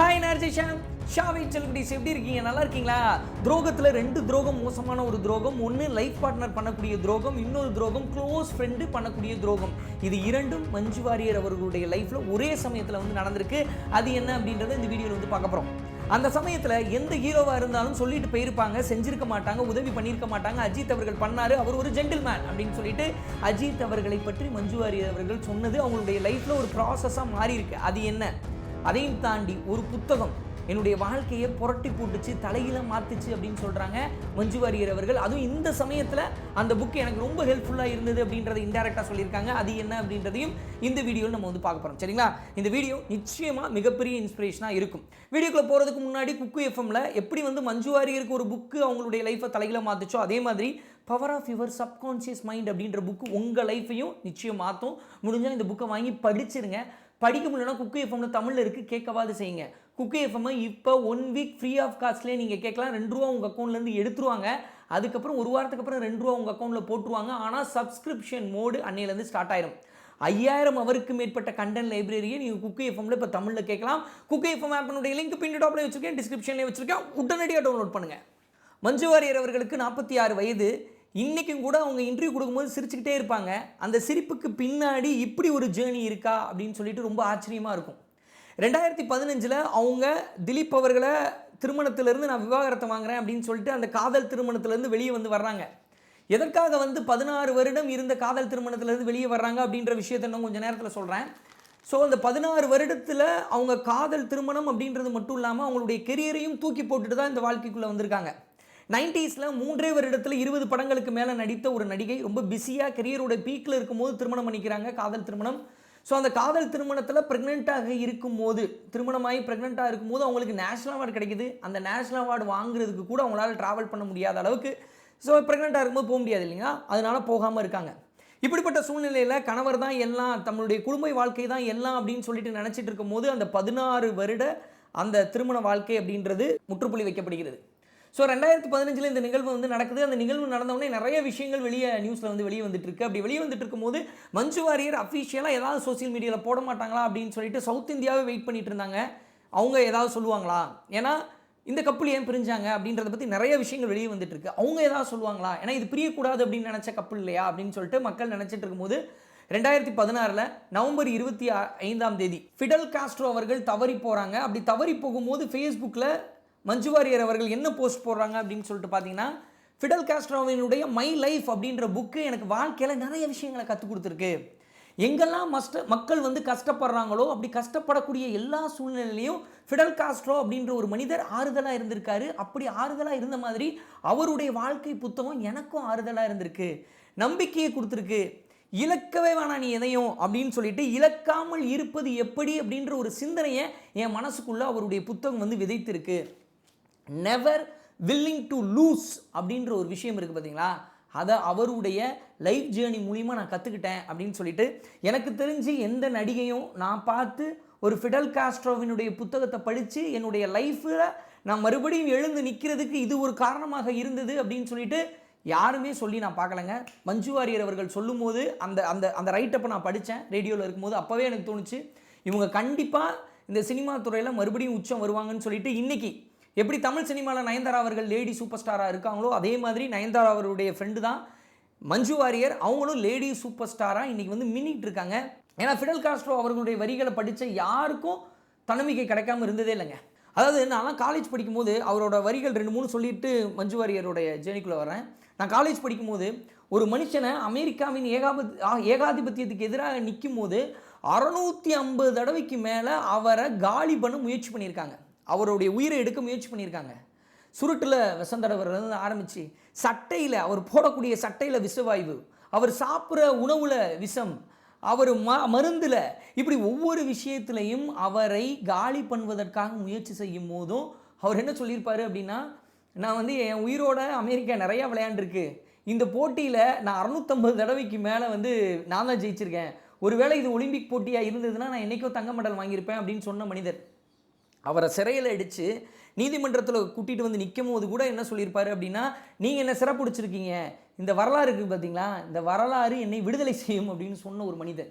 Hi நர்ஜிஷாம் ஷாவை செல்குடிஸ் எப்படி இருக்கீங்க? நல்லா இருக்கீங்களா? துரோகத்தில் ரெண்டு துரோகம் மோசமான ஒரு துரோகம் ஒன்று லைஃப் பார்ட்னர் பண்ணக்கூடிய துரோகம் இன்னொரு துரோகம் க்ளோஸ் ஃப்ரெண்டு பண்ணக்கூடிய துரோகம். இது இரண்டும் மஞ்சு வாரியர் அவர்களுடைய லைஃப்பில் ஒரே சமயத்தில் வந்து நடந்திருக்கு. அது என்ன அப்படின்றத இந்த வீடியோவில் வந்து பார்க்க போகிறோம் அந்த சமயத்தில் எந்த ஹீரோவாக இருந்தாலும் சொல்லிட்டு போயிருப்பாங்க செஞ்சிருக்க மாட்டாங்க உதவி பண்ணியிருக்க மாட்டாங்க. அஜித் அவர்கள் பண்ணாரு அவர் ஒரு ஜென்டில்மேன் அப்படின்னு சொல்லிட்டு அஜித் அவர்களை பற்றி மஞ்சு வாரியர் அவர்கள் சொன்னது அவங்களுடைய லைஃப்பில் ஒரு ப்ராசஸாக மாறி இருக்கு அது என்ன? அதையும் தாண்டி ஒரு புத்தகம் என்னுடைய வாழ்க்கையை புரட்டி போட்டுச்சு தலையில மாத்துச்சு அப்படின்னு சொல்றாங்க மஞ்சு வாரியர் அவர்கள். அதுவும் இந்த சமயத்தில் அந்த புக் எனக்கு ரொம்ப ஹெல்ப்ஃபுல்லாக இருந்தது அப்படின்றத இன்டெரக்டாக சொல்லியிருக்காங்க. அது என்ன அப்படின்றதையும் இந்த வீடியோவில் நம்ம வந்து பார்க்க போகிறோம் சரிங்களா? இந்த வீடியோ நிச்சயமாக மிகப்பெரிய இன்ஸ்பிரேஷனாக இருக்கும். வீடியோக்குள்ள போகிறதுக்கு முன்னாடி குக்கு எஃப்எம்ல எப்படி வந்து மஞ்சு வாரியருக்கு ஒரு புக்கு அவங்களுடைய லைஃப்பை தலையில மாத்துச்சோ அதே மாதிரி power of your subconscious mind அப்படின்ற புக்கு உங்கள் லைஃப்பையும் நிச்சயம் மாற்றும் முடிஞ்சால் இந்த புக்கை வாங்கி படிச்சிருங்க. படிக்க முடியலன்னா குக்கு எஃப்எம்ல தமிழில் இருக்குது கேட்கவாது செய்யுங்க. குக்கு எஃப்எம் இப்போ ஒன் வீக் ஃப்ரீ ஆஃப் காஸ்ட்லேயே நீங்கள் கேட்கலாம். ரெண்டு ரூபா உங்கள் அக்கௌண்ட்லேருந்து எடுத்துருவாங்க. அதுக்கப்புறம் ஒரு வாரத்துக்கு அப்புறம் ரெண்டு ரூபா உங்கள் அக்கௌண்ட்டில் போட்டுருவாங்க. ஆனால் சப்ஸ்கிரிப்ஷன் மோடு அன்னையிலேருந்து ஸ்டார்ட் ஆயிரும். ஐயாயிரம் அவருக்கு மேற்பட்ட கண்டென்ட் லைப்ரரியை நீங்கள் குக்கு எஃப்எம்ல இப்போ தமிழில் கேட்கலாம். குக்கு எஃப்எம் ஆப்பினுடைய லிங்க் பின் டாப்ல வச்சுருக்கேன் டிஸ்கிரிப்ஷன்லேயே வச்சுருக்கேன். உடனடியாக டவுன்லோட் பண்ணுங்கள் மஞ்சு வாரியர் அவர்களுக்கு நாற்பத்தி ஆறு வயது. இன்றைக்கும் கூட அவங்க இன்டர்வியூ கொடுக்கும்போது சிரிச்சுக்கிட்டே இருப்பாங்க. அந்த சிரிப்புக்கு பின்னாடி இப்படி ஒரு ஜேர்னி இருக்கா அப்படின்னு சொல்லிட்டு ரொம்ப ஆச்சரியமாக இருக்கும். ரெண்டாயிரத்தி பதினஞ்சில் அவங்க திலீப் அவர்களை திருமணத்திலிருந்து நான் விவாகரத்தை வாங்குறேன் அப்படின்னு சொல்லிட்டு அந்த காதல் திருமணத்திலேருந்து வெளியே வந்து வர்றாங்க. எதற்காக வந்து பதினாறு வருடம் இருந்த காதல் திருமணத்திலேருந்து வெளியே வர்றாங்க அப்படின்ற விஷயத்த இன்னும் கொஞ்சம் நேரத்தில் சொல்கிறேன் ஸோ அந்த பதினாறு வருடத்தில் அவங்க காதல் திருமணம் அப்படின்றது மட்டும் இல்லாமல் அவங்களுடைய கெரியரையும் தூக்கி போட்டுட்டு தான் இந்த வாழ்க்கைக்குள்ளே வந்திருக்காங்க. நைன்டிஸில் மூன்றே வருடத்தில் இருபது படங்களுக்கு மேலே நடித்த ஒரு நடிகை. ரொம்ப பிஸியாக கெரியரோட பீக்கில் இருக்கும்போது திருமணம் பண்ணிக்கிறாங்க காதல் திருமணம். ஸோ அந்த காதல் திருமணத்தில் ப்ரெக்னெண்ட்டாக இருக்கும்போது திருமணமாகி ப்ரெக்னெண்ட்டாக இருக்கும்போது அவங்களுக்கு நேஷனல் அவார்டு கிடைக்குது. அந்த நேஷனல் அவார்டு வாங்குறதுக்கு கூட அவங்களால ட்ராவல் பண்ண முடியாத அளவுக்கு ஸோ ப்ரெக்னெண்ட்டாக இருக்கும்போது போக முடியாது இல்லைங்களா? அதனால போகாமல் இருக்காங்க. இப்படிப்பட்ட சூழ்நிலையில் கணவர் தான் எல்லாம் தம்முடைய குடும்ப வாழ்க்கை தான் எல்லாம் அப்படின்னு சொல்லிட்டு நினச்சிட்டு இருக்கும்போது அந்த பதினாறு வருட அந்த திருமண வாழ்க்கை அப்படின்றது முற்றுப்புள்ளி வைக்கப்படுகிறது. ஸோ ரெண்டாயிரத்தி பதினஞ்சில் இந்த நிகழ்வு வந்து நடக்குது. அந்த நிகழ்வு நடந்தவுடனே நிறைய விஷயங்கள் வெளியே நியூஸில் வந்து வெளியே வந்துட்டு இருக்கு அப்படி வெளியே வந்துட்டு இருக்கும்போது மஞ்சு வாரியர் அஃபிஷியலாக ஏதாவது சோஷியல் மீடியாவில் போட மாட்டாங்களா அப்படின்னு சொல்லிட்டு சவுத் இந்தியாவே வெயிட் பண்ணிட்டு இருந்தாங்க. அவங்க ஏதாவது சொல்லுவாங்களா? ஏன்னா இந்த கப்பல் ஏன் பிரிஞ்சாங்க அப்படின்றத பற்றி நிறைய விஷயங்கள் வெளியே வந்துட்டு இருக்கு அவங்க ஏதாவது சொல்லுவாங்களா? ஏன்னா இது பிரியக்கூடாது அப்படின்னு நினச்ச கப்பல் இல்லையா அப்படின்னு சொல்லிட்டு மக்கள் நினச்சிட்டு இருக்கும்போது ரெண்டாயிரத்தி பதினாறில் நவம்பர் இருபத்தி ஐந்தாம் தேதி ஃபிடல் காஸ்ட்ரோ அவர்கள் தவறி போகிறாங்க அப்படி தவறி போகும்போது ஃபேஸ்புக்கில் மஞ்சு வாரியர் அவர்கள் என்ன போஸ்ட் போடுறாங்க அப்படின்னு சொல்லிட்டு பார்த்தீங்கன்னா ஃபிடல் காஸ்ட்ரோவினுடைய மை லைஃப் அப்படின்ற புக்கு எனக்கு வாழ்க்கையில் நிறைய விஷயங்களை கற்றுக் கொடுத்துருக்கு. எங்கெல்லாம் மஸ்ட மக்கள் வந்து கஷ்டப்படுறாங்களோ அப்படி கஷ்டப்படக்கூடிய எல்லா சூழ்நிலையிலையும் ஃபிடல் காஸ்ட்ரோ அப்படின்ற ஒரு மனிதர் ஆறுதலாக இருந்திருக்காரு. அப்படி ஆறுதலாக இருந்த மாதிரி அவருடைய வாழ்க்கை புத்தகம் எனக்கும் ஆறுதலாக இருந்திருக்கு. நம்பிக்கையை கொடுத்துருக்கு. இழக்கவே வேணாம் நீ எதையும் அப்படின்னு சொல்லிட்டு இழக்காமல் இருப்பது எப்படி அப்படின்ற ஒரு சிந்தனையை என் மனசுக்குள்ளே அவருடைய புத்தகம் வந்து விதைத்திருக்கு. நெவர் வில்லிங் டு லூஸ் அப்படின்ற ஒரு விஷயம் இருக்குது பார்த்தீங்களா அதை அவருடைய லைஃப் ஜேர்னி மூலிமா நான் கற்றுக்கிட்டேன் அப்படின்னு சொல்லிட்டு எனக்கு தெரிஞ்சு எந்த நடிகையும் நான் பார்த்து ஒரு ஃபிடல் காஸ்ட்ரோவினுடைய புத்தகத்தை படித்து என்னுடைய லைஃப்பில் நான் மறுபடியும் எழுந்து நிற்கிறதுக்கு இது ஒரு காரணமாக இருந்தது அப்படின்னு சொல்லிட்டு யாருமே சொல்லி நான் பார்க்கலங்க. மஞ்சு வாரியர் அவர்கள் சொல்லும்போது அந்த அந்த அந்த ரைட்டப்பை நான் படித்தேன் ரேடியோவில் இருக்கும்போது அப்போவே எனக்கு தோணுச்சு இவங்க கண்டிப்பாக இந்த சினிமா துறையில் மறுபடியும் உச்சம் வருவாங்கன்னு சொல்லிட்டு இன்றைக்கி எப்படி தமிழ் சினிமாவில் நயன்தாரா அவர்கள் லேடி சூப்பர் ஸ்டாராக இருக்காங்களோ அதே மாதிரி நயன்தாரா அவருடைய ஃப்ரெண்டு தான் மஞ்சு வாரியர். அவங்களும் லேடி சூப்பர் ஸ்டாராக இன்றைக்கி வந்து மின்னிட்டு இருக்காங்க. ஏன்னா ஃபிடல் காஸ்ட்ரோ அவர்களுடைய வரிகளை படித்த யாருக்கும் தன்னம்பிக்கை கிடைக்காம இருந்ததே இல்லைங்க. அதாவது நான்லாம் காலேஜ் படிக்கும்போது அவரோட வரிகள் ரெண்டு மூணு சொல்லிட்டு மஞ்சு வாரியருடைய ஜேர்னிக்குள்ளே வரேன் நான் காலேஜ் படிக்கும்போது ஒரு மனுஷனை அமெரிக்காவின் ஏகாபத் ஆ- ஏகாதிபத்தியத்துக்கு எதிராக நிற்கும் போது அறநூற்றி ஐம்பது தடவைக்கு மேலே அவரை காலி பண்ண முயற்சி பண்ணியிருக்காங்க. அவருடைய உயிரை எடுக்க முயற்சி பண்ணியிருக்காங்க. சுருட்டில் விஷந்தடவர்லேருந்து ஆரம்பித்து சட்டையில் அவர் போடக்கூடிய சட்டையில் விஷவாயு அவர் சாப்பிட்ற உணவில் விஷம் அவர் ம மருந்தில் இப்படி ஒவ்வொரு விஷயத்துலையும் அவரை காலி பண்ணுவதற்காக முயற்சி செய்யும் போதும் அவர் என்ன சொல்லியிருப்பார் அப்படின்னா நான் வந்து என் உயிரோட அமெரிக்கா நிறையா விளையாண்டுருக்கு. இந்த போட்டியில் நான் அறுநூத்தம்பது தடவைக்கு மேலே வந்து நான் தான் ஜெயிச்சிருக்கேன். ஒருவேளை இது ஒலிம்பிக் போட்டியாக இருந்ததுன்னா நான் என்றைக்கோ தங்க மெடல் வாங்கியிருப்பேன் அப்படின்னு சொன்ன மனிதர். அவரை சிறையில் அடித்து நீதிமன்றத்தில் கூட்டிகிட்டு வந்து நிற்கும் போது கூட என்ன சொல்லியிருப்பாரு அப்படின்னா நீங்கள் என்ன சிறப்பிடிச்சிருக்கீங்க இந்த வரலாறு இருக்குது பார்த்தீங்களா இந்த வரலாறு என்னை விடுதலை செய்யும் அப்படின்னு சொன்ன ஒரு மனிதர்.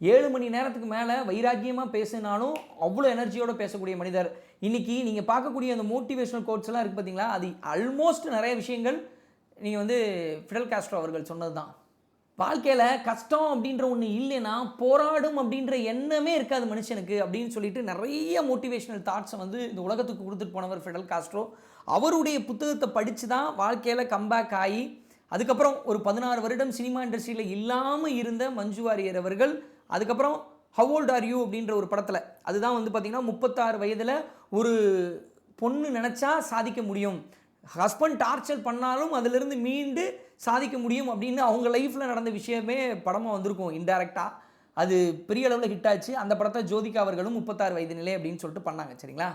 ஏழு மணி நேரத்துக்கு மேலே வைராக்கியமாக பேசினாலும் அவ்வளோ எனர்ஜியோடு பேசக்கூடிய மனிதர். இன்றைக்கி நீங்கள் பார்க்கக்கூடிய அந்த மோட்டிவேஷனல் கோட்ஸ்லாம் இருக்குது பார்த்தீங்களா அது ஆல்மோஸ்ட் நிறைய விஷயங்கள் நீங்கள் வந்து ஃபிடல் காஸ்ட்ரோ அவர்கள் சொன்னது தான் வாழ்க்கையில் கஷ்டம் அப்படின்ற ஒன்று இல்லைன்னா போராடும் அப்படின்ற எண்ணமே இருக்காது மனுஷனுக்கு அப்படின்னு சொல்லிட்டு நிறைய மோட்டிவேஷனல் தாட்ஸை வந்து இந்த உலகத்துக்கு கொடுத்துட்டு போனவர் ஃபெடல் காஸ்ட்ரோ அவருடைய புத்தகத்தை படித்து தான் வாழ்க்கையில் கம்பேக் ஆகி அதுக்கப்புறம் ஒரு பதினாறு வருடம் சினிமா இண்டஸ்ட்ரியில் இல்லாமல் இருந்த மஞ்சு வாரியர் அவர்கள் அதுக்கப்புறம் ஹவ் ஓல்ட் ஆர் யூ அப்படின்ற ஒரு படத்தில் அதுதான் வந்து பார்த்திங்கன்னா முப்பத்தாறு வயதில் ஒரு பொண்ணு நினச்சா சாதிக்க முடியும். ஹஸ்பண்ட் டார்ச்சர் பண்ணாலும் அதிலிருந்து மீண்டு சாதிக்க முடியும் அப்படின்னு அவங்க லைஃப்பில் நடந்த விஷயமே படமாக வந்திருக்கும் இன்டெரக்டாக அது பெரிய அளவில் ஹிட் ஆச்சு. அந்த படத்தை ஜோதிகா அவர்களும் முப்பத்தாறு வயது நிலை அப்படின்னு சொல்லிட்டு பண்ணாங்க சரிங்களா?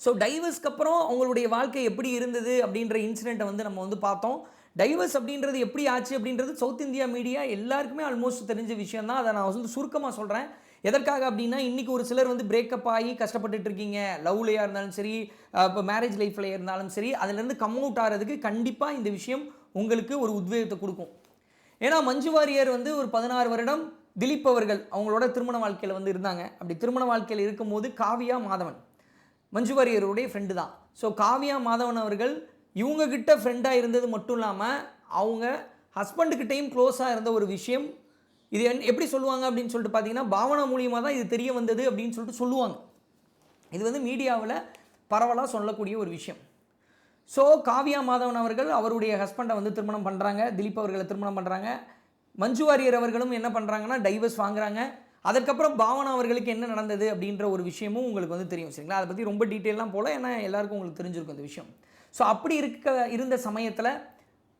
ஸோ டைவர்ஸ்க்கு அப்புறம் அவங்களுடைய வாழ்க்கை எப்படி இருந்தது அப்படின்ற இன்சிடெண்ட்டை வந்து நம்ம வந்து பார்த்தோம். டைவர்ஸ் அப்படின்றது எப்படி ஆச்சு அப்படின்றது சவுத் இந்தியா மீடியா எல்லாருக்குமே ஆல்மோஸ்ட் தெரிஞ்ச விஷயம் தான் அதை நான் வந்து சுருக்கமாக சொல்கிறேன் எதற்காக அப்படின்னா இன்றைக்கி ஒரு சிலர் வந்து பிரேக்கப் ஆகி கஷ்டப்பட்டுட்டு இருக்கீங்க. லவ்லையாக இருந்தாலும் சரி இப்போ மேரேஜ் லைஃப்பில் இருந்தாலும் சரி அதுலேருந்து கம் அவுட் ஆகிறதுக்கு கண்டிப்பாக இந்த விஷயம் உங்களுக்கு ஒரு உத்வேகத்தை கொடுக்கும். ஏன்னா மஞ்சு வாரியர் வந்து ஒரு பதினாறு வருடம் திலீப் அவர்கள் அவங்களோட திருமண வாழ்க்கையில் வந்து இருந்தாங்க. அப்படி திருமண வாழ்க்கையில் இருக்கும்போது காவியா மாதவன் மஞ்சு வாரியருடைய ஃப்ரெண்டு தான். ஸோ காவியா மாதவன் அவர்கள் இவங்கக்கிட்ட ஃப்ரெண்டாக இருந்தது மட்டும் இல்லாமல் அவங்க ஹஸ்பண்டுக்கிட்டையும் க்ளோஸாக இருந்த ஒரு விஷயம். இது என் எப்படி சொல்லுவாங்க அப்படின்னு சொல்லிட்டு பார்த்தீங்கன்னா பாவனா மூலியமாக தான் இது தெரிய வந்தது அப்படின்னு சொல்லிட்டு சொல்லுவாங்க. இது வந்து மீடியாவில் பரவலாக சொல்லக்கூடிய ஒரு விஷயம். ஸோ காவியா மாதவன் அவர்கள் அவருடைய ஹஸ்பண்டை வந்து திருமணம் பண்ணுறாங்க திலீப் அவர்களை திருமணம் பண்ணுறாங்க மஞ்சு வாரியர் அவர்களும் என்ன பண்ணுறாங்கன்னா டைவர்ஸ் வாங்குறாங்க. அதுக்கப்புறம் பாவனா அவர்களுக்கு என்ன நடந்தது அப்படின்ற ஒரு விஷயமும் உங்களுக்கு வந்து தெரியும் சரிங்களா? அதை பற்றி ரொம்ப டீட்டெயிலாம் போல ஏன்னா எல்லாருக்கும் உங்களுக்கு தெரிஞ்சிருக்கும் இந்த விஷயம். ஸோ அப்படி இருக்க இருந்த சமயத்தில்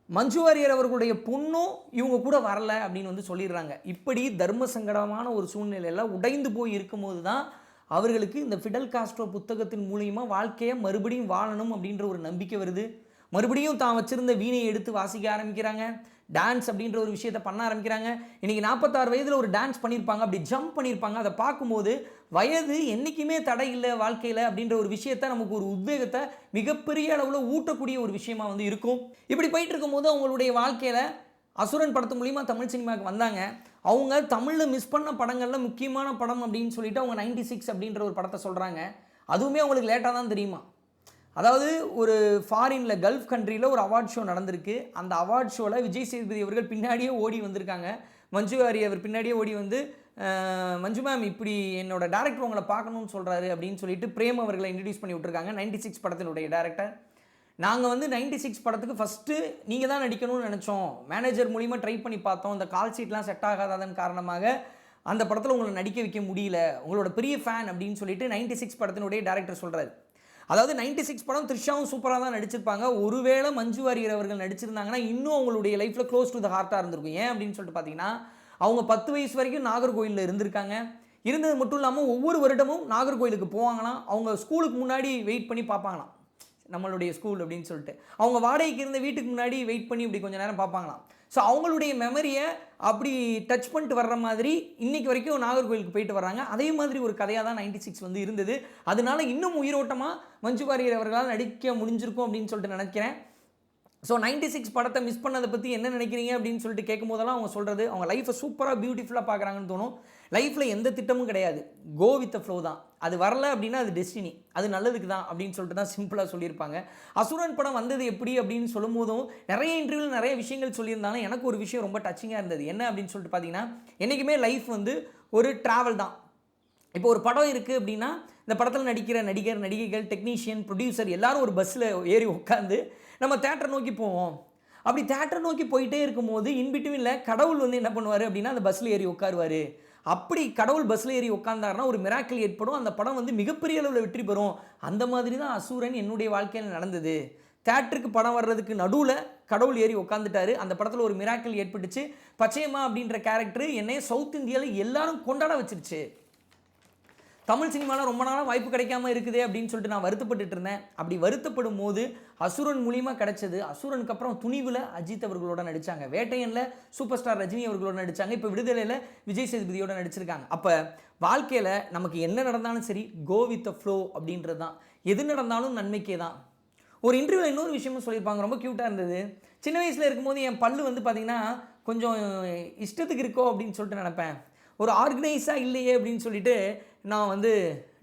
மஞ்சு வாரியர் அவர்களுடைய பொண்ணும் இவங்க கூட வரல அப்படின்னு வந்து சொல்லிடுறாங்க. இப்படி தர்ம சங்கடமான ஒரு சூழ்நிலையில் உடைந்து போய் இருக்கும்போது தான் அவர்களுக்கு இந்த ஃபிடல் காஸ்ட்ரோ புத்தகத்தின் மூலியமாக வாழ்க்கையை மறுபடியும் வாழணும் அப்படின்ற ஒரு நம்பிக்கை வருது. மறுபடியும் தான் வச்சுருந்த வீணையை எடுத்து வாசிக்க ஆரம்பிக்கிறாங்க. டான்ஸ் அப்படின்ற ஒரு விஷயத்தை பண்ண ஆரம்பிக்கிறாங்க. இன்றைக்கி நாற்பத்தாறு வயதில் ஒரு டான்ஸ் பண்ணியிருப்பாங்க அப்படி ஜம்ப் பண்ணியிருப்பாங்க அதை பார்க்கும்போது வயது என்றைக்குமே தடை இல்லை வாழ்க்கையில் அப்படின்ற ஒரு விஷயத்த நமக்கு ஒரு உத்வேகத்தை மிகப்பெரிய அளவில் ஊட்டக்கூடிய ஒரு விஷயமா வந்து இருக்கும். இப்படி போயிட்டு இருக்கும்போது அவங்களுடைய வாழ்க்கையில் அசுரன் படத்து மூலிமா தமிழ் சினிமாவுக்கு வந்தாங்க. அவங்க தமிழில் மிஸ் பண்ண படங்களில் முக்கியமான படம் அப்படின்னு சொல்லிட்டு அவங்க 96 சிக்ஸ் அப்படின்ற ஒரு படத்தை சொல்கிறாங்க அதுவுமே அவங்களுக்கு லேட்டாக தான் தெரியுமா? அதாவது ஒரு ஃபாரினில் கல்ஃப் கண்ட்ரியில் ஒரு அவார்ட் ஷோ நடந்திருக்கு. அந்த அவார்ட் ஷோவில் விஜய் சேதுபதி அவர்கள் பின்னாடியே ஓடி வந்திருக்காங்க. மஞ்சு வாரி அவர் பின்னாடியே ஓடி வந்து மஞ்சு மேம் இப்படி என்னோட டேரக்டர் உங்களை பார்க்கணும்னு சொல்கிறாரு அப்படின்னு சொல்லிட்டு பிரேம் அவர்களை இன்ட்ரடியூஸ் பண்ணி விட்டுருக்காங்க. 96 சிக்ஸ் படத்தினுடைய டேரக்டர் நாங்கள் வந்து 96 சிக்ஸ் படத்துக்கு ஃபஸ்ட்டு நீங்கள் தான் நடிக்கணும்னு நினச்சோம். மேனேஜர் மூலிமா ட்ரை பண்ணி பார்த்தோம். இந்த கால் சீட்லாம் செட் ஆகாததன் காரணமாக அந்த படத்தில் உங்களை நடிக்க வைக்க முடியல. உங்களோட பெரிய ஃபேன் அப்படின்னு சொல்லிட்டு 96 சிக்ஸ் படத்தினுடைய டேரக்டர் சொல்கிறாரு அதாவது 96 சிக்ஸ் படம் த்ரிஷாவும் சூப்பராக தான் நடிச்சிருப்பாங்க. ஒருவேளை மஞ்சு வாரியர் அவர்கள் நடிச்சிருந்தாங்கன்னா இன்னும் அவங்களுடைய லைஃப்பில் க்ளோஸ் டு த ஹார்ட்டாக இருந்திருக்கும். ஏன் அப்படின்னு சொல்லிட்டு பார்த்தீங்கன்னா அவங்க பத்து வயசு வரைக்கும் நாகர்கோயிலில் இருந்திருக்காங்க. இருந்தது மட்டும் இல்லாமல் ஒவ்வொரு வருடமும் நாகர்கோயிலுக்கு போவாங்களாம். அவங்க ஸ்கூலுக்கு முன்னாடி வெயிட் பண்ணி பார்ப்பாங்களாம். நம்மளுடைய ஸ்கூல் அப்படின்னு சொல்லிட்டு. அவங்க வாடகைக்கு இருந்த வீட்டுக்கு முன்னாடி வெயிட் பண்ணி இப்படி கொஞ்சம் நேரம் பார்ப்பாங்களாம். ஸோ அவங்களுடைய மெமரியை அப்படி டச் பண்ணிட்டு வர்ற மாதிரி இன்றைக்கி வரைக்கும் நாகர்கோவிலுக்கு போயிட்டு வராங்க அதே மாதிரி ஒரு கதையாக தான் 96 சிக்ஸ் வந்து இருந்தது. அதனால இன்னும் உயிரோட்டமாக மஞ்சு வாரியர் அவர்களால் நடிக்க முடிஞ்சிருக்கும் அப்படின்னு சொல்லிட்டு நினைக்கிறேன். ஸோ 96 சிக்ஸ் படத்தை மிஸ் பண்ணதை பற்றி என்ன நினைக்கிறீங்க அப்படின்னு சொல்லிட்டு கேட்கும்போதெல்லாம் அவங்க சொல்கிறது அவங்க லைஃப்பை சூப்பராக பியூட்டிஃபுல்லாக பார்க்குறாங்கன்னு தோணும். லைஃப்பில் எந்த திட்டமும் கிடையாது. கோ வித் ஃப்ளோ தான். அது வரல அப்படின்னா அது டெஸ்டினி அது நல்லதுக்கு தான் அப்படின்னு சொல்லிட்டு தான் சிம்பிளாக சொல்லியிருப்பாங்க. அசுரன் படம் வந்தது எப்படி அப்படின்னு சொல்லும் போதும் நிறைய இன்டர்வியூவில் நிறைய விஷயங்கள் சொல்லியிருந்தாலும் எனக்கு ஒரு விஷயம் ரொம்ப டச்சிங்காக இருந்தது. என்ன அப்படின்னு சொல்லிட்டு பார்த்தீங்கன்னா என்றைக்குமே லைஃப் வந்து ஒரு ட்ராவல் தான். இப்போ ஒரு படம் இருக்குது அப்படின்னா இந்த படத்தில் நடிக்கிற நடிகர் நடிகைகள் டெக்னீஷியன் ப்ரொடியூசர் எல்லாரும் ஒரு பஸ்ஸில் ஏறி உட்காந்து நம்ம தேட்டரை நோக்கி போவோம். அப்படி தேட்டரை நோக்கி போயிட்டே இருக்கும்போது இன்பிட்வீனில் கடவுள் வந்து என்ன பண்ணுவார் அப்படின்னா அந்த பஸ்ஸில் ஏறி உட்காருவார். அப்படி கடவுள் பஸ்ஸில் ஏறி உட்காந்தாருன்னா ஒரு மிராக்கிள் ஏற்படும். அந்த படம் வந்து மிகப்பெரிய அளவில் வெற்றி பெறும். அந்த மாதிரி தான் அசூரன் என்னுடைய வாழ்க்கையில் நடந்தது. தேட்டருக்கு படம் வர்றதுக்கு நடுவில் கடவுள் ஏறி உட்காந்துட்டாரு அந்த படத்தில் ஒரு மிராக்கிள் ஏற்பட்டுச்சு. பச்சையம்மா அப்படின்ற கேரக்டர் என்னைய சவுத் இந்தியாவில் எல்லாரும் கொண்டாட வச்சிருச்சு. தமிழ் சினிமாவில் ரொம்ப நாளாக வாய்ப்பு கிடைக்காம இருக்குது அப்படின்னு சொல்லிட்டு நான் வருத்தப்பட்டுட்டு இருந்தேன். அப்படி வருத்தப்படும் போது அசுரன் மூலியமாக கிடைச்சது அசுரனுக்கு அப்புறம் துணிவில் அஜித் அவர்களோட நடித்தாங்க வேட்டையனில் சூப்பர் ஸ்டார் ரஜினி அவர்களோட நடித்தாங்க இப்போ விடுதலையில் விஜய் சேதுபதியோட நடிச்சிருக்காங்க. அப்போ வாழ்க்கையில் நமக்கு என்ன நடந்தாலும் சரி கோ வித் த ஃப்ளோ அப்படின்றது தான் எது நடந்தாலும் நன்மைக்கே தான் ஒரு இன்டர்வியூவில் இன்னொரு விஷயமும் சொல்லியிருப்பாங்க. ரொம்ப க்யூட்டாக இருந்தது. சின்ன வயசில் இருக்கும்போது என் பல்லு வந்து பார்த்திங்கன்னா கொஞ்சம் இஷ்டத்துக்கு இருக்கோ அப்படின்னு சொல்லிட்டு நினப்பேன். ஒரு ஆர்கனைஸாக இல்லையே அப்படின்னு சொல்லிட்டு நான் வந்து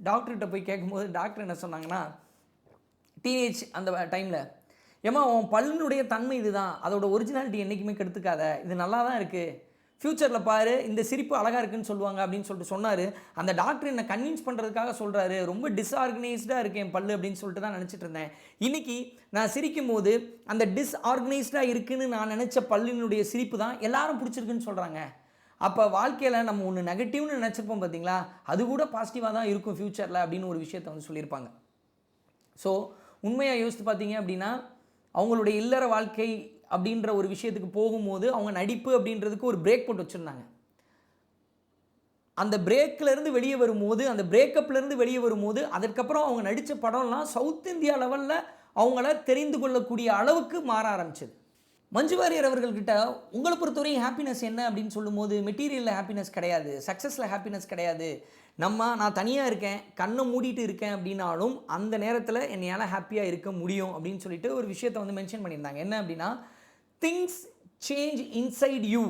டாக்டர்கிட்ட போய் கேட்கும்போது டாக்டர் என்ன சொன்னாங்கன்னா டீனேஜ் அந்த டைமில் ஏமா உன் பல்லுனுடைய தன்மை இதுதான். அதோட ஒரிஜினாலிட்டி என்றைக்குமே கெடுத்துக்காத. இது நல்லா தான் இருக்குது ஃப்யூச்சரில் பாரு இந்த சிரிப்பு அழகாக இருக்குன்னு சொல்லுவாங்க அப்படின்னு சொல்லிட்டு சொன்னார். அந்த டாக்டர் என்னை கன்வின்ஸ் பண்ணுறதுக்காக சொல்கிறாரு ரொம்ப டிஸ்ஆர்கனைஸ்டாக இருக்கு என் பல்லு அப்படின்னு சொல்லிட்டு தான் நினச்சிட்டு இருந்தேன். இன்னைக்கு நான் சிரிக்கும் போது அந்த டிஸ்ஆர்கனைஸ்டாக இருக்குன்னு நான் நினச்ச பல்லினுடைய சிரிப்பு தான் எல்லாரும் பிடிச்சிருக்குன்னு சொல்கிறாங்க அப்போ வாழ்க்கையில் நம்ம ஒன்று நெகட்டிவ்னு நினச்சிருப்போம் பார்த்தீங்களா அது கூட பாசிட்டிவாக தான் இருக்கும் ஃப்யூச்சரில் அப்படின்னு ஒரு விஷயத்தை வந்து சொல்லியிருப்பாங்க. ஸோ உண்மையாக யோசித்து பார்த்தீங்க அப்படின்னா அவங்களுடைய இல்லற வாழ்க்கை அப்படின்ற ஒரு விஷயத்துக்கு போகும்போது அவங்க நடிப்பு அப்படின்றதுக்கு ஒரு பிரேக் போட்டு வச்சுருந்தாங்க. அந்த பிரேக்கிலேருந்து இருந்து வெளியே வரும்போது அந்த பிரேக்கப்லேருந்து வெளியே வரும்போது அதுக்கப்புறம் அவங்க நடித்த படம்லாம் சவுத் இந்தியா லெவலில் அவங்கள தெரிந்து கொள்ளக்கூடிய அளவுக்கு மாற ஆரம்பிச்சது. மஞ்சு வாரியர் அவர்கள்கிட்ட உங்களை பொறுத்தவரையும் ஹாப்பினஸ் என்ன? அப்படின்னு சொல்லும்போது மெட்டீரியலில் ஹாப்பினஸ் கிடையாது. சக்ஸஸில் ஹாப்பினஸ் கிடையாது. நம்ம நான் தனியாக இருக்கேன். கண்ணை மூடிட்டு இருக்கேன் அப்படின்னாலும் அந்த நேரத்தில் என்னையால் ஹாப்பியாக இருக்க முடியும். அப்படின்னு சொல்லிட்டு ஒரு விஷயத்தை வந்து மென்ஷன் பண்ணியிருந்தாங்க. என்ன அப்படின்னா things change inside you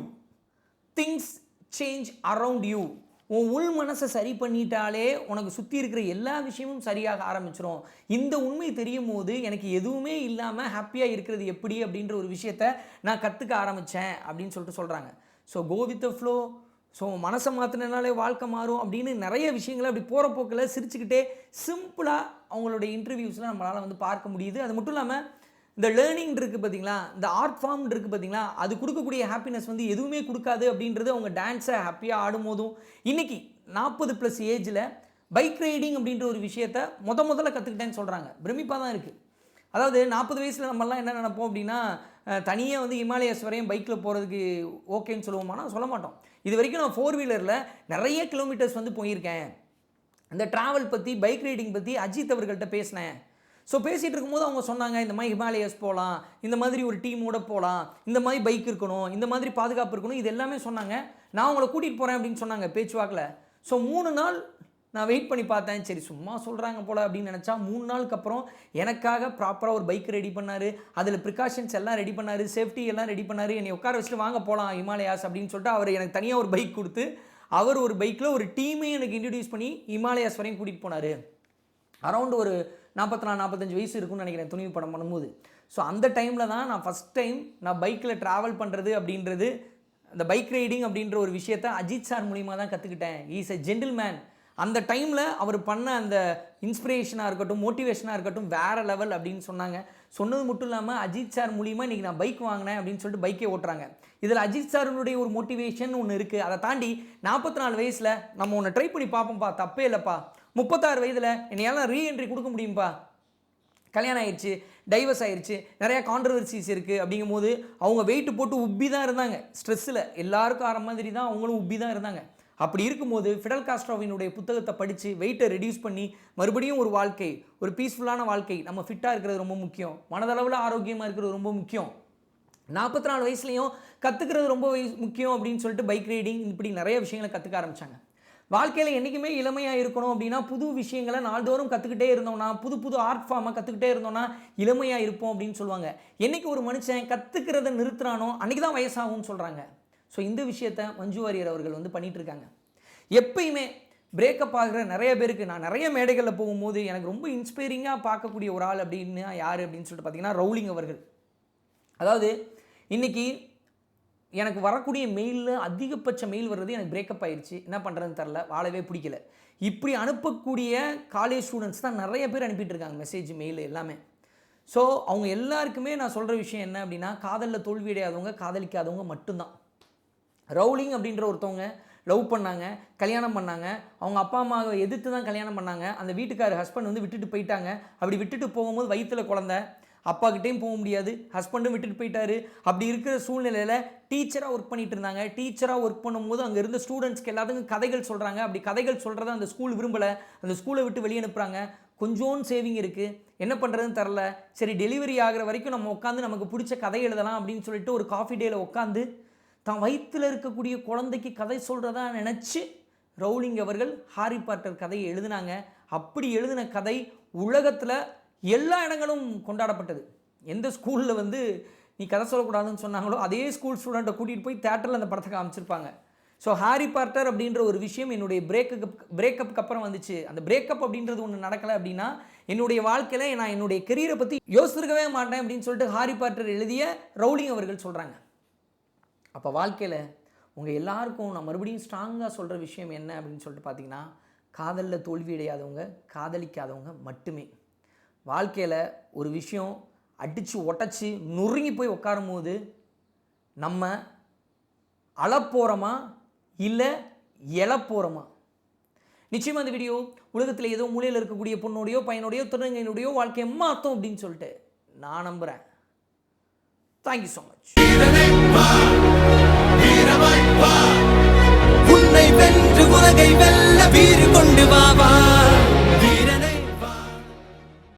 things change around you உன் உள் மனசை சரி பண்ணிட்டாலே உனக்கு சுற்றி இருக்கிற எல்லா விஷயமும் சரியாக ஆரம்பிச்சிடும் இந்த உண்மை தெரியும் போது எனக்கு எதுவுமே இல்லாமல் ஹாப்பியாக இருக்கிறது எப்படி அப்படின்ற ஒரு விஷயத்த நான் கற்றுக்க ஆரம்பித்தேன் அப்படின்னு சொல்லிட்டு சொல்கிறாங்க so go with flow so மனசை மாற்றினாலே வாழ்க்கை மாறும் அப்படின்னு நிறைய விஷயங்களை அப்படி போகிற போக்கில் சிரிச்சுக்கிட்டே சிம்பிளாக அவங்களுடைய இன்டர்வியூஸ்லாம் நம்மளால் வந்து பார்க்க முடியுது. அது மட்டும் இல்லாமல் இந்த லேர்னிங் இருக்குது பார்த்தீங்களா இந்த ஆர்ட் ஃபார்ம் இருக்குது பார்த்தீங்களா அது கொடுக்கக்கூடிய ஹாப்பினஸ் வந்து எதுவுமே கொடுக்காது அப்படின்றது அவங்க டான்ஸை ஹாப்பியாக ஆடும்போதும் இன்றைக்கி நாற்பது ப்ளஸ் ஏஜில் பைக் ரைடிங் அப்படின்ற ஒரு விஷயத்த முத முதல்ல கற்றுக்கிட்டேன்னு சொல்கிறாங்க பிரமிப்பாக தான் இருக்குது அதாவது நாற்பது வயசில் நம்மலாம் என்ன நினப்போம் அப்படின்னா தனியாக வந்து இமாலயஸ் வரையும் பைக்கில் போகிறதுக்கு ஓகேன்னு சொல்லுவோமானா சொல்ல மாட்டோம். இது வரைக்கும் நான் ஃபோர் வீலரில் நிறைய கிலோமீட்டர்ஸ் வந்து போயிருக்கேன். இந்த ட்ராவல் பற்றி பைக் ரைடிங் பற்றி அஜித் அவர்கள்ட்ட பேசினேன். ஸோ பேசிகிட்டு இருக்கும்போது அவங்க சொன்னாங்க இந்த மாதிரி ஹிமாலயஸ் போகலாம் இந்த மாதிரி ஒரு டீமோட போகலாம் இந்த மாதிரி பைக் இருக்கணும் இந்த மாதிரி பாதுகாப்பு இருக்கணும் இது எல்லாமே சொன்னாங்க. நான் உங்களை கூட்டிகிட்டு போகிறேன் அப்படின்னு சொன்னாங்க பேச்சுவாக்கில். ஸோ மூணு நாள் நான் வெயிட் பண்ணி பார்த்தேன். சரி சும்மா சொல்கிறாங்க போல அப்படின்னு நினச்சா மூணு நாளுக்கு அப்புறம் எனக்காக ப்ராப்பராக ஒரு பைக் ரெடி பண்ணார். அதில் ப்ரிகாஷன்ஸ் எல்லாம் ரெடி பண்ணார். சேஃப்டி எல்லாம் ரெடி பண்ணார். என்னை உட்கார வச்சுட்டு வாங்க போகலாம் ஹிமாலயாஸ் அப்படின்னு சொல்லிட்டு அவர் எனக்கு தனியாக ஒரு பைக் கொடுத்து அவர் ஒரு பைக்கில் ஒரு டீமே எனக்கு இன்ட்ரடியூஸ் பண்ணி ஹிமாலயாஸ் வரையும் கூட்டிகிட்டு போனார். அரௌண்ட் ஒரு நாற்பத்தி நாலு நாற்பத்தஞ்சு வயசு இருக்கும்னு நினைக்கிறேன் துணிவு படம் பண்ணும்போது. ஸோ அந்த டைமில் தான் நான் ஃபஸ்ட் டைம் நான் பைக்கில் ட்ராவல் பண்ணுறது அப்படின்றது அந்த பைக் ரைடிங் அப்படின்ற ஒரு விஷயத்த அஜித் சார் மூலியமாக தான் கற்றுக்கிட்டேன் ஈஸ் எ ஜென்டில்மேன் அந்த டைமில் அவர் பண்ண அந்த இன்ஸ்பிரேஷனாக இருக்கட்டும் மோட்டிவேஷனாக இருக்கட்டும் வேறு லெவல் அப்படின்னு சொன்னாங்க. சொன்னது மட்டும் இல்லாமல் அஜித் சார் மூலிமா இன்றைக்கி நான் பைக் வாங்கினேன் அப்படின்னு சொல்லிட்டு பைக்கே ஓட்டுறாங்க. இதில் அஜித் சாருடைய ஒரு மோட்டிவேஷன் ஒன்று இருக்குது அதை தாண்டி நாற்பத்தி நாலு வயசில் நம்ம ஒன்று ட்ரை பண்ணி பார்ப்போம்ப்பா தப்பே இல்லைப்பா. முப்பத்தாறு வயதில் என்னையால ரீஎன்ட்ரி கொடுக்க முடியும்ப்பா கல்யாணம் ஆயிடுச்சு டைவர்ஸ் ஆயிடுச்சு நிறையா கான்ட்ரவர்சிஸ் இருக்குது அப்படிங்கும்போது அவங்க வெயிட்டு போட்டு உப்பி தான் இருந்தாங்க ஸ்ட்ரெஸ்ஸில் எல்லாருக்கும் ஆற மாதிரி தான் அவங்களும் உப்பி தான் இருந்தாங்க. அப்படி இருக்கும்போது ஃபிடல் காஸ்ட்ராவினுடைய புத்தகத்தை படித்து வெயிட்டை ரெடியூஸ் பண்ணி மறுபடியும் ஒரு வாழ்க்கை ஒரு பீஸ்ஃபுல்லான வாழ்க்கை நம்ம ஃபிட்டாக இருக்கிறது ரொம்ப முக்கியம். மனதளவில் ஆரோக்கியமாக இருக்கிறது ரொம்ப முக்கியம். நாற்பத்தி நாலு வயசுலேயும் கற்றுக்கிறது ரொம்ப வயசு முக்கியம் அப்படின்னு சொல்லிட்டு பைக் ரைடிங் இப்படி நிறைய விஷயங்களை கற்றுக்க ஆரம்பித்தாங்க வாழ்க்கையில் என்றைக்குமே இளமையாக இருக்கணும் அப்படின்னா புது விஷயங்களை நாள்தோறும் கற்றுக்கிட்டே இருந்தோம்னா புது புது ஆர்ட் ஃபார்மை கற்றுக்கிட்டே இருந்தோம்னா இளமையாக இருப்போம் அப்படின்னு சொல்லுவாங்க. என்றைக்கு ஒரு மனுஷன் கற்றுக்கிறத நிறுத்துறானோ அன்றைக்கி தான் வயசாகும்னு சொல்கிறாங்க ஸோ இந்த விஷயத்த மஞ்சு வாரியர் அவர்கள் வந்து பண்ணிகிட்ருக்காங்க எப்பயுமே பிரேக்கப் ஆகிற நிறைய பேருக்கு நான் நிறைய மேடைகளில் போகும்போது எனக்கு ரொம்ப இன்ஸ்பைரிங்காக பார்க்கக்கூடிய ஒரு ஆள் அப்படின்னு யார் அப்படின்னு சொல்லிட்டு பார்த்தீங்கன்னா ரவுலிங் அவர்கள். அதாவது இன்றைக்கி எனக்கு வரக்கூடிய மெயிலில் அதிகபட்ச மெயில் வர்றது எனக்கு பிரேக்கப் ஆயிடுச்சு என்ன பண்ணுறதுன்னு தெரில வாழவே பிடிக்கல. இப்படி அனுப்பக்கூடிய காலேஜ் ஸ்டூடெண்ட்ஸ் தான் நிறைய பேர் அனுப்பிட்டு இருக்காங்க மெசேஜ் மெயில் எல்லாமே. ஸோ அவங்க எல்லாருக்குமே நான் சொல்கிற விஷயம் என்ன அப்படின்னா காதலில் தோல்வி அடையாதவங்க காதலிக்காதவங்க மட்டும்தான். ரவுலிங் அப்படின்ற ஒருத்தவங்க லவ் பண்ணாங்க கல்யாணம் பண்ணாங்க. அவங்க அப்பா அம்மாவை எதிர்த்து தான் கல்யாணம் பண்ணாங்க. அந்த வீட்டுக்கார ஹஸ்பண்ட் வந்து விட்டுட்டு போயிட்டாங்க. அப்படி விட்டுட்டு போகும்போது வயிற்றுல குழந்த. அப்பாக்கிட்டேயும் போக முடியாது ஹஸ்பண்டும் விட்டுட்டு போயிட்டாரு. அப்படி இருக்கிற சூழ்நிலையில் டீச்சராக ஒர்க் பண்ணிட்டு இருந்தாங்க. டீச்சராக ஒர்க் பண்ணும்போது அங்கே இருந்த ஸ்டூடெண்ட்ஸ்க்கு எல்லாத்துக்கும் கதைகள் சொல்கிறாங்க அப்படி கதைகள் சொல்கிறத அந்த ஸ்கூல் விரும்பலை. அந்த ஸ்கூலை விட்டு வெளியே அனுப்புகிறாங்க கொஞ்சோன் சேவிங் இருக்குது என்ன பண்ணுறதுன்னு தெரில சரி டெலிவரி ஆகிற வரைக்கும் நம்ம உட்காந்து நமக்கு பிடிச்ச கதை எழுதலாம் அப்படின்னு சொல்லிட்டு ஒரு காஃபி டேயில் உட்காந்து தான் வயிற்றில் இருக்கக்கூடிய குழந்தைக்கு கதை சொல்கிறதா நினச்சி ரவுலிங் அவர்கள் ஹாரி பாட்டர் கதையை எழுதினாங்க. அப்படி எழுதின கதை உலகத்தில் எல்லா இடங்களும் கொண்டாடப்பட்டது. எந்த ஸ்கூலில் வந்து நீ கதை சொல்லக்கூடாதுன்னு சொன்னாங்களோ அதே ஸ்கூல் ஸ்டூடெண்ட்டை கூட்டிகிட்டு போய் தேட்டரில் அந்த படத்தை காமிச்சிருப்பாங்க. ஸோ ஹாரி பார்ட்டர் அப்படின்ற ஒரு விஷயம் என்னுடைய பிரேக்கப் பிரேக்கப்புக்கு அப்புறம் வந்துச்சு. அந்த பிரேக்கப் அப்படின்றது ஒன்று நடக்கலை அப்படின்னா என்னுடைய வாழ்க்கையில் நான் என்னுடைய கெரியரை பற்றி யோசிச்சிருக்கவே மாட்டேன் அப்படின்னு சொல்லிட்டு ஹாரி பார்ட்டர் எழுதிய ரவுலிங் அவர்கள் சொல்கிறாங்க அப்போ வாழ்க்கையில் உங்கள் எல்லாருக்கும் நான் மறுபடியும் ஸ்ட்ராங்காக சொல்கிற விஷயம் என்ன அப்படின்னு சொல்லிட்டு பார்த்தீங்கன்னா காதலில் தோல்வி அடையாதவங்க காதலிக்காதவங்க மட்டுமே. வாழ்க்கையில் ஒரு விஷயம் அடித்து ஒட்டச்சி நொறுங்கி போய் உட்காரும் போது நம்ம அளப்போகிறோமா இல்லை எழப்போகிறோமா நிச்சயமாக அந்த வீடியோ உலகத்தில் ஏதோ மூலையில் இருக்கக்கூடிய பொண்ணுடையோ பையனுடையோ திருநங்கையினுடையோ வாழ்க்கையை மாற்றும் அப்படின்னு சொல்லிட்டு நான் நம்புகிறேன் தேங்க்யூ ஸோ மச் உன்னை வென்று உலகை வெல்ல வீறு கொண்டு வா வா.